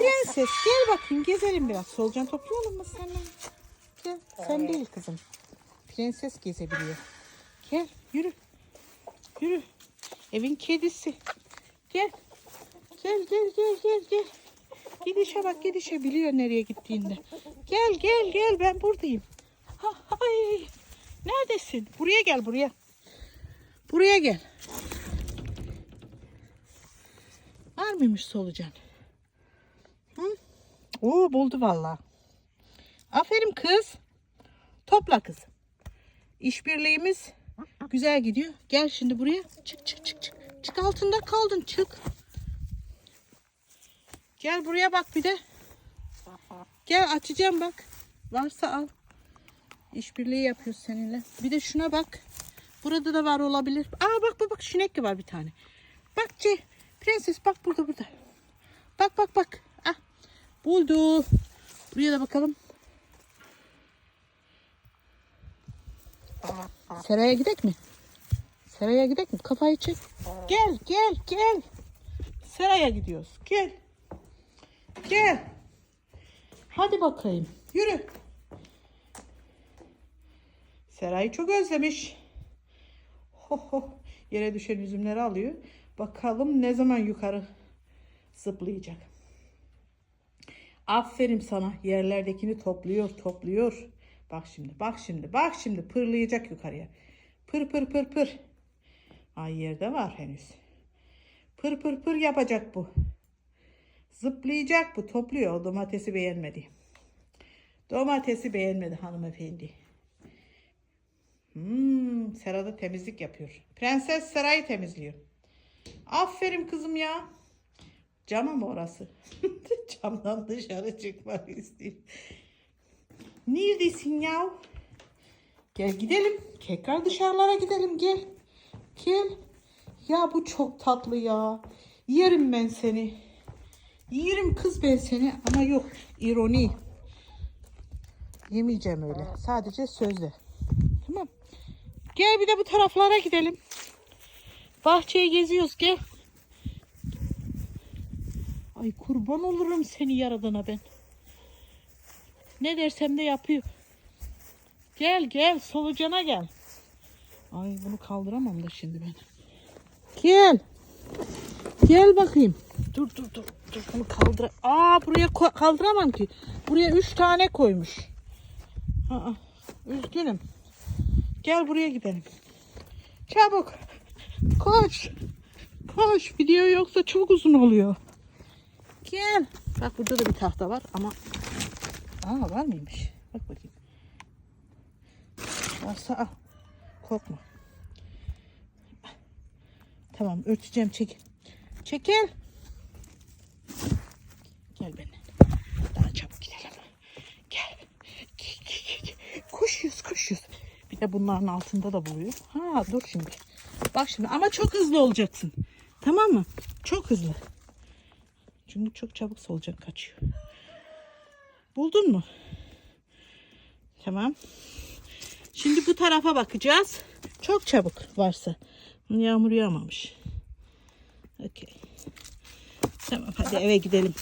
Prenses gel bakayım gezelim biraz. Solucan toplayalım mı seninle? Gel. Sen değil kızım. Prenses gezebiliyor. Gel yürü. Yürü. Evin kedisi. Gel. Gel gel gel gel gel. Gidişe bak gidişe biliyor nereye gittiğinde. Gel gel gel ben buradayım. Ay. Neredesin? Buraya gel buraya. Buraya gel. Var mıymış solucan? Oo buldu vallahi. Aferin kız. Topla kız. İşbirliğimiz güzel gidiyor. Gel şimdi buraya. Çık çık çık çık. Çık altında kaldın çık. Gel buraya bak bir de. Gel açacağım bak. Varsa al. İşbirliği yapıyoruz seninle. Bir de şuna bak. Burada da var olabilir. Aa bak bak bak şinek var bir tane. Bak C. Prenses bak burada burada. Bak bak bak. Buldu. Buraya da bakalım. Seraya gidek mi? Seraya gidek mi? Kafayı çek. Gel gel gel. Seraya gidiyoruz. Gel. Gel. Hadi bakayım. Yürü. Serayı çok özlemiş. Ho ho. Yere düşen üzümleri alıyor. Bakalım ne zaman yukarı zıplayacak. Aferin sana. Yerlerdekini topluyor, topluyor. Bak şimdi, bak şimdi, bak şimdi pırlayacak yukarıya. Pır pır pır pır. Ay yerde var henüz. Pır pır pır yapacak bu. Zıplayacak bu, topluyor. O domatesi beğenmedi. Domatesi beğenmedi hanımefendi. Hmm, Serada temizlik yapıyor. Prenses Seray'ı temizliyor. Aferin kızım ya. Cama mı orası? Camdan dışarı çıkmak istiyor. Neredesin ya? Gel gidelim. Tekrar dışarılara gidelim gel. Gel. Ya bu çok tatlı ya. Yerim ben seni. Yerim kız ben seni ama yok ironi. Yemeyeceğim öyle. Sadece sözle. Tamam. Gel bir de bu taraflara gidelim. Bahçeyi geziyoruz gel. Ay kurban olurum seni yaradana ben. Ne dersem de yapıyor. Gel gel solucana gel. Ay bunu kaldıramam da şimdi ben. Gel. Gel bakayım. Dur dur dur. Dur bunu kaldır. Aa buraya kaldıramam ki. Buraya üç tane koymuş. Aa, üzgünüm. Gel buraya gidelim. Çabuk. Koş. Koş. Video yoksa çok uzun oluyor. Gel. Bak burada da bir tahta var ama Aa var mıymış? Bak bakayım. Varsa al. Korkma. Tamam örteceğim çekil. Çekil. Gel benimle. Daha çabuk gidelim. Gel. Koşuyoruz koşuyoruz. Bir de bunların altında da buluyor. Ha dur şimdi. Bak şimdi ama çok hızlı olacaksın. Tamam mı? Çok hızlı. Çünkü çok çabuk solucan kaçıyor. Buldun mu? Tamam. Şimdi bu tarafa bakacağız. Çok çabuk varsa. Yağmur yağmamış. Okey. Tamam hadi eve gidelim.